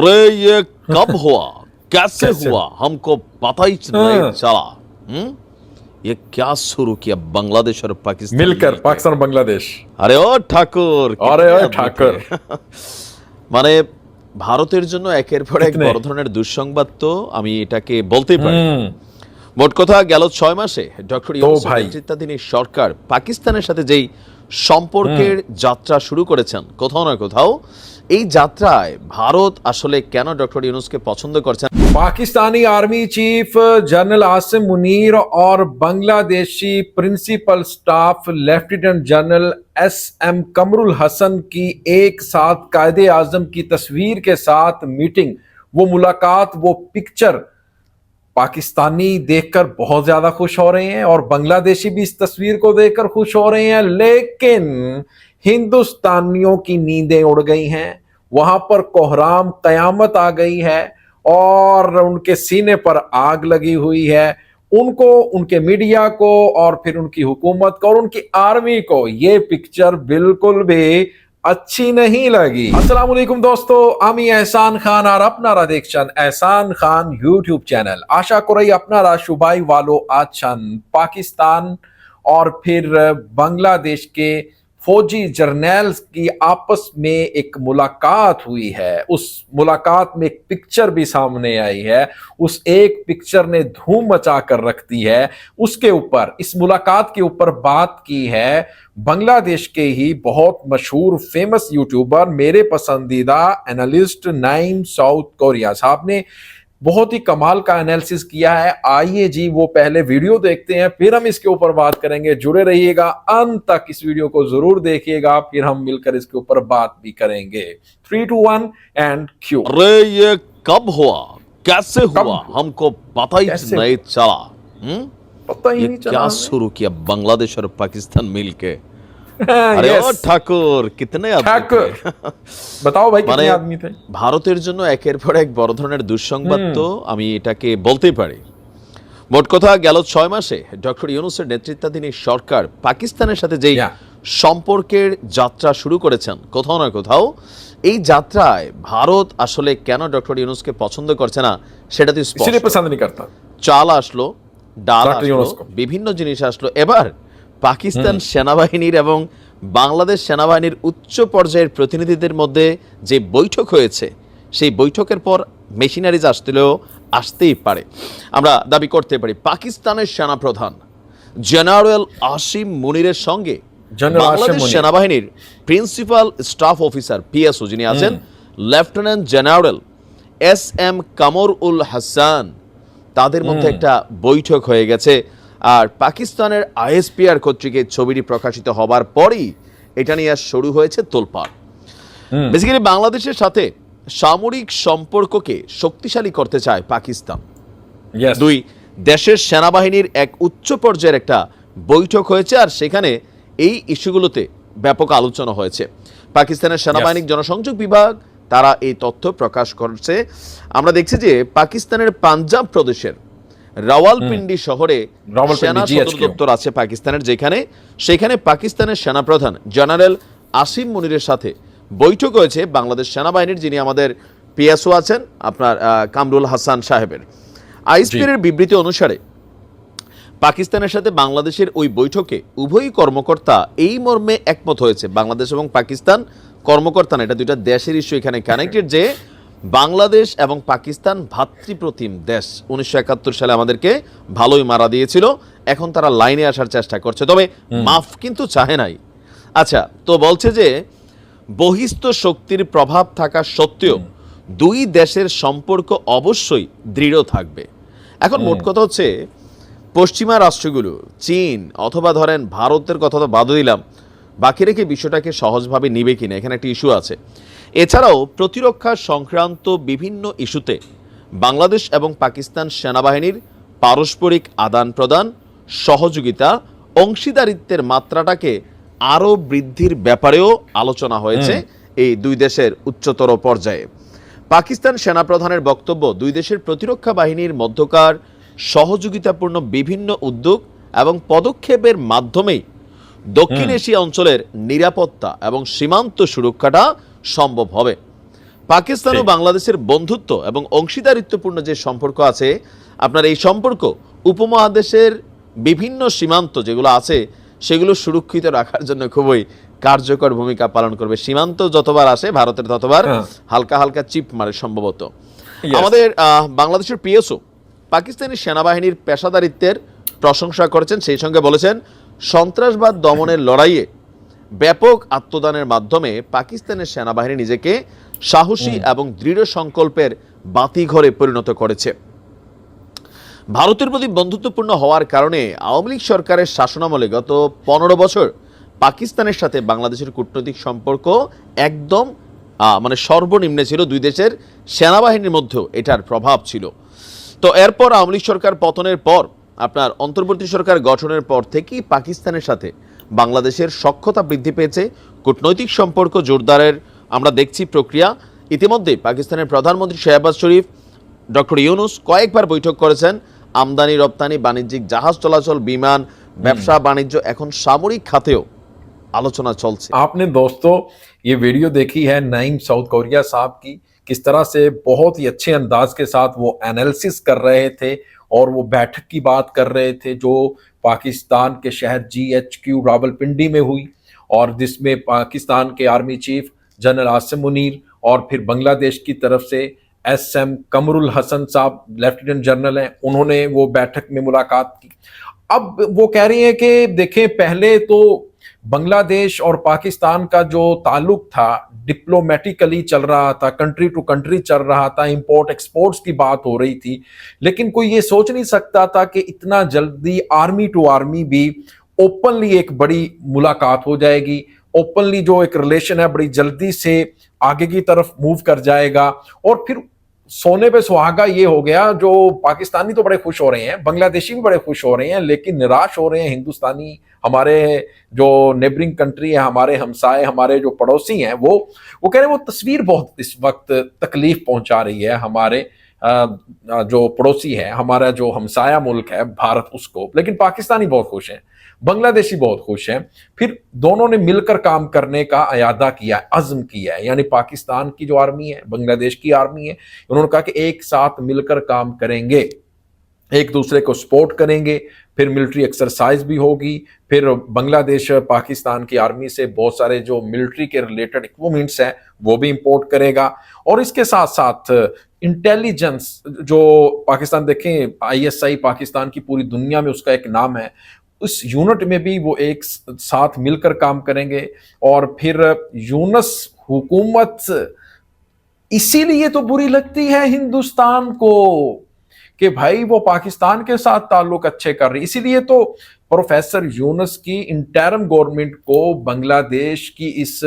अरे ये कब हुआ कैसे कैसे? हुआ हमको पता ही नहीं हाँ। चला हम्म? ये क्या शुरू किया बांग्लादेश और पाकिस्तान मिलकर मिलके? पाकिस्तान और बांग्लादेश আরে ও ঠাকুর আরে ও কিতনে আদমি ঠাকুর। থে। মানে ভারতের জন্য একের পর এক কিতনে? বড় ধরনের দুঃসংবাদ তো আমি এটাকে বলতেই পারি হুম মোট কথা গেল ছয় মাসে ডক্টর ইউনূসের ভাই। নেতৃত্বাধীন এই সরকার পাকিস্তানের সাথে যেই সম্পর্কের যাত্রা শুরু করেছেন কোথাও না কোথাও এই যাত্রায় ভারত আসলে কেন ডক্টর ইউনুসকে পছন্দ করছেন Pakistani army chief general Asim Munir और Bangladeshi principal staff lieutenant general S M Kamrul Hasan की एक साथ कायदे आजम की तस्वीर के साथ मीटिंग वो मुलाकात वो पिक्चर پاکستانی دیکھ کر بہت زیادہ خوش ہو رہے ہیں اور بنگلہ دیشی بھی اس تصویر کو دیکھ کر خوش ہو رہے ہیں، لیکن ہندوستانیوں کی نیندیں اڑ گئی ہیں۔ وہاں پر کوہرام قیامت آ گئی ہے اور ان کے سینے پر آگ لگی ہوئی ہے۔ ان کو، ان کے میڈیا کو اور پھر ان کی حکومت کو اور ان کی آرمی کو یہ پکچر بالکل بھی अच्छी नहीं लगी अस्सलाम वालेकुम दोस्तों আমি এহসান খান আর আপনারা দেখছেন এহসান খান ইউটিউব চ্যানেল আশা করি আপনারা সবাই ভালো আছেন পাকিস্তান और फिर बांग्लादेश के فوجی جرنیلز کی آپس میں ایک ملاقات ہوئی ہے۔ اس ملاقات میں ایک پکچر بھی سامنے آئی ہے۔ اس ایک پکچر نے دھوم مچا کر رکھتی ہے۔ اس کے اوپر، اس ملاقات کے اوپر بات کی ہے۔ بنگلہ دیش کے ہی بہت مشہور فیمس یوٹیوبر میرے پسندیدہ انالسٹ نائم ساؤتھ کوریا صاحب نے بہت ہی کمال کا انیلسز کیا ہے۔ آئیے جی وہ پہلے ویڈیو دیکھتے ہیں پھر ہم اس کے اوپر بات کریں گے۔ جڑے رہیے گا ان تک اس ویڈیو کو ضرور دیکھیے گا۔ پھر ہم مل کر اس کے اوپر بات بھی کریں گے۔ تھری ٹو ون اینڈ Q. ارے یہ کب ہوا؟ کیسے ہوا؟ ہم کو پتہ ہی نہیں چلا۔ پتہ ہی نہیں چلا کیا شروع کیا؟ بنگلہ دیش اور پاکستان مل کے۔ ओ yes. ঠাকুর কিতনে আদমি ঠাকুর। थे? बताओ भाई कितने মানে आदमी थे ভারতের জন্য একের পর এক বড় ধরনের দুঃসংবাদ তো আমি এটাকে বলতেই পারি মোট কথা গেল ছয় মাসে ডক্টর ইউনুসের নেতৃত্বাধীন এই সরকার পাকিস্তানের সাথে যেই Yeah. সম্পর্কের যাত্রা শুরু করেছেন কোথাও না কোথাও এই যাত্রায় ভারত আসলে কেন ডক্টর ইউনুসকে পছন্দ করছে না সেটা তো স্পষ্ট इसीलिए पसंद नहीं करता চাল আসলো ডাল Dr. আসলো ইউনুসকে। বিভিন্ন জিনিস আসলো এবার পাকিস্তান সেনাবাহিনীর এবং বাংলাদেশ সেনাবাহিনীর উচ্চ পর্যায়ের প্রতিনিধিদের মধ্যে যে বৈঠক হয়েছে সেই বৈঠকের পর মেশিনারিজ আসতেলেও আসতেই পারে। আমরা দাবি করতে পারি পাকিস্তানের সেনাপ্রধান জেনারেল আসিম মুনিরের সঙ্গে বাংলাদেশ সেনাবাহিনীর প্রিন্সিপাল স্টাফ অফিসার পিএসও যিনি আছেন lieutenant general S M Kamrul Hasan তাদের মধ্যে একটা বৈঠক হয়ে গেছে। আর পাকিস্তানের আইএসপিআর কর্তৃক এই ছবিটি প্রকাশিত হবার পরই এটা নিয়ে আর শুরু হয়েছে তোলপাড়। বেসিক্যালি বাংলাদেশের সাথে সামরিক সম্পর্ককে শক্তিশালী করতে চায় পাকিস্তান। দুই দেশের সেনাবাহিনীর এক উচ্চ পর্যায়ের একটা বৈঠক হয়েছে আর সেখানে এই ইস্যুগুলোতে ব্যাপক আলোচনা হয়েছে। পাকিস্তানের সেনাবাহিনীর জনসংযোগ বিভাগ তারা এই তথ্য প্রকাশ করছে। আমরা দেখছি যে পাকিস্তানের পাঞ্জাব প্রদেশের রাওয়ালপিন্ডি শহরে সেনা সদর দপ্তর আছে পাকিস্তানের যেখানে সেখানে পাকিস্তানের সেনাপ্রধান জেনারেল আসিম মুনিরের সাথে বৈঠক হয়েছে বাংলাদেশ সেনাবাহিনীর যিনি আমাদের পিএসও আছেন আপনার কামরুল হাসান সাহেবের। আইএসপির বিবৃতি অনুসারে পাকিস্তানের সাথে বাংলাদেশের ওই বৈঠকে উভয়ই কর্মকর্তা এই মর্মে একমত হয়েছে। বাংলাদেশ এবং পাকিস্তান কর্মকর্তা না এটা দুইটা দেশের ইস্যু এখানে কানেক্টেড যে বাংলাদেশ এবং পাকিস্তান ভাতৃপ্রতিম দেশ। উনিশশো একাত্তর সালে আমাদেরকে ভালোই মারা দিয়েছিল। এখন তারা লাইনে আসার চেষ্টা করছে। তবে মাফ কিন্তু চাহে নাই। আচ্ছা তো বলছে যে বহিস্থ শক্তির প্রভাব থাকা সত্ত্বেও দুই দেশের সম্পর্ক অবশ্যই দৃঢ় থাকবে। এখন মোট কথা হচ্ছে পশ্চিমা রাষ্ট্রগুলো চীন অথবা ধরেন ভারতের কথা তো বাদ দিলাম বাকি রেখে বিষয়টাকে সহজভাবে নিবে কিনা এখানে একটা ইস্যু আছে। এছাড়াও প্রতিরক্ষা সংক্রান্ত বিভিন্ন ইস্যুতে বাংলাদেশ এবং পাকিস্তান সেনাবাহিনীর পারস্পরিক আদান প্রদান সহযোগিতা অংশীদারিত্বের মাত্রাটাকে আরও বৃদ্ধির ব্যাপারেও আলোচনা হয়েছে এই দুই দেশের উচ্চতর পর্যায়ে। পাকিস্তান সেনাপ্রধানের বক্তব্য দুই দেশের প্রতিরক্ষা বাহিনীর মধ্যকার সহযোগিতাপূর্ণ বিভিন্ন উদ্যোগ এবং পদক্ষেপের মাধ্যমেই দক্ষিণ এশিয়া অঞ্চলের নিরাপত্তা এবং সীমান্ত সুরক্ষাটা সম্ভব হবে। পাকিস্তান ও বাংলাদেশের বন্ধুত্ব এবং অংশীদারিত্বপূর্ণ যে সম্পর্ক আছে আপনার এই সম্পর্ক উপমহাদেশের বিভিন্ন সীমান্ত যেগুলো আছে সেগুলো সুরক্ষিত রাখার জন্য খুবই কার্যকর ভূমিকা পালন করবে। সীমান্ত যতবার আসে ভারতের ততবার হ্যাঁ। হালকা হালকা চিপ মারে সম্ভবত। আমাদের বাংলাদেশের পিএসও পাকিস্তানি সেনাবাহিনীর পেশাদারিত্বের প্রশংসা করেছেন। সেই সঙ্গে বলেছেন সন্ত্রাসবাদ দমনের লড়াইয়ে ব্যাপক আত্মদানের মাধ্যমে পাকিস্তানের সেনাবাহিনী নিজেকে সাহসী এবং দৃঢ় সংকল্পের বাতিঘরে পরিণত করেছে। ভারতের প্রতি বন্ধুত্বপূর্ণ হওয়ার কারণে আওয়ামী লীগ সরকারের শাসনামলে গত পনেরো বছর পাকিস্তানের সাথে বাংলাদেশের কূটনৈতিক সম্পর্ক একদম আহ, মানে সর্বনিম্নে ছিল। দুই দেশের সেনাবাহিনীর মধ্যেও এটার প্রভাব ছিল। তো এরপর আওয়ামী লীগ সরকার পতনের পর আপনার অন্তর্বর্তী সরকার গঠনের পর থেকেই পাকিস্তানের সাথে বাংলাদেশের সক্ষতা বৃদ্ধি পেয়েছে কূটনৈতিক সম্পর্ক জোরদারের আমরা দেখছি প্রক্রিয়া ইতিমধ্যে পাকিস্তানের প্রধানমন্ত্রী শেহবাজ শরীফ ডক্টর ইউনুস কয়েকবার বৈঠক করেছেন আমদানি রপ্তানি বাণিজ্যিক জাহাজ চলাচল বিমান ব্যবসা বাণিজ্য এখন সামরিক খাতেও আলোচনা চলছে आपने दोस्तों ये वीडियो देखी है नईम साउथ कोरिया साहब की किस तरह से बहुत ही अच्छे अंदाज के साथ वो एनालिसिस कर रहे थे اور وہ بیٹھک کی بات کر رہے تھے جو پاکستان کے شہر جی ایچ کیو راول پنڈی میں ہوئی اور جس میں پاکستان کے آرمی چیف جنرل آسم منیر اور پھر بنگلہ دیش کی طرف سے ایس ایم کمر الحسن صاحب، لیفٹیننٹ جنرل ہیں، انہوں نے وہ بیٹھک میں ملاقات کی۔ اب وہ کہہ رہی ہیں کہ دیکھیں، پہلے تو بنگلہ دیش اور پاکستان کا جو تعلق تھا ڈپلومیٹیکلی چل رہا تھا کنٹری ٹو کنٹری چل رہا تھا امپورٹ ایکسپورٹس کی بات ہو رہی تھی، لیکن کوئی یہ سوچ نہیں سکتا تھا کہ اتنا جلدی آرمی ٹو آرمی بھی اوپنلی ایک بڑی ملاقات ہو جائے گی اوپنلی جو ایک ریلیشن ہے، بڑی جلدی سے آگے کی طرف موو کر جائے گا اور پھر سونے پہ سہاگا یہ ہو گیا جو پاکستانی تو بڑے خوش ہو رہے ہیں بنگلہ دیشی بھی بڑے خوش ہو رہے ہیں، لیکن نراش ہو رہے ہیں ہندوستانی، ہمارے جو نیبرنگ کنٹری ہے ہمارے ہمسائے، ہمارے جو پڑوسی ہیں، وہ وہ کہہ رہے ہیں وہ تصویر بہت اس وقت تکلیف پہنچا رہی ہے ہمارے جو پڑوسی ہے، ہمارا جو ہمسایہ ملک ہے، بھارت اس کو، لیکن پاکستانی بہت خوش ہیں بنگلہ دیشی بہت خوش ہیں۔ پھر دونوں نے مل کر کام کرنے کا ایادہ کیا ہے عزم کیا ہے۔ یعنی پاکستان کی جو آرمی ہے بنگلہ دیش کی آرمی ہے، انہوں نے کہا کہ ایک ساتھ مل کر کام کریں گے۔ ایک دوسرے کو سپورٹ کریں گے، پھر ملٹری ایکسرسائز بھی ہوگی، پھر بنگلہ دیش، پاکستان کی آرمی سے بہت سارے جو ملٹری کے ریلیٹڈ اکوپمنٹس ہیں، وہ بھی امپورٹ کرے گا۔ اور اس کے ساتھ ساتھ انٹیلیجنس جو پاکستان دیکھیں آئی ایس آئی پاکستان کی پوری دنیا میں اس کا ایک نام ہے۔ اس یونٹ میں بھی وہ ایک ساتھ مل کر کام کریں گے۔ اور پھر یونس حکومت، اسی لیے تو بری لگتی ہے ہندوستان کو۔ کہ بھائی وہ پاکستان کے ساتھ تعلق اچھے کر رہی اسی لیے تو پروفیسر یونس کی انٹرم گورنمنٹ کو بنگلہ دیش کی اس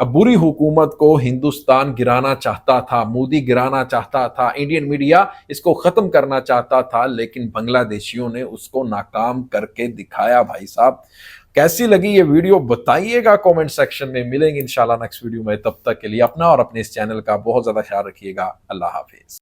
بری حکومت کو ہندوستان گرانا چاہتا تھا، مودی گرانا چاہتا تھا، انڈین میڈیا اس کو ختم کرنا چاہتا تھا، لیکن بنگلہ دیشیوں نے اس کو ناکام کر کے دکھایا۔ بھائی صاحب، کیسی لگی یہ ویڈیو؟ بتائیے گا کومنٹ سیکشن میں۔ ملیں گے انشاءاللہ نیکسٹ ویڈیو میں۔ تب تک کے لیے اپنا اور اپنے اس چینل کا بہت زیادہ خیال رکھیے گا۔ اللہ حافظ۔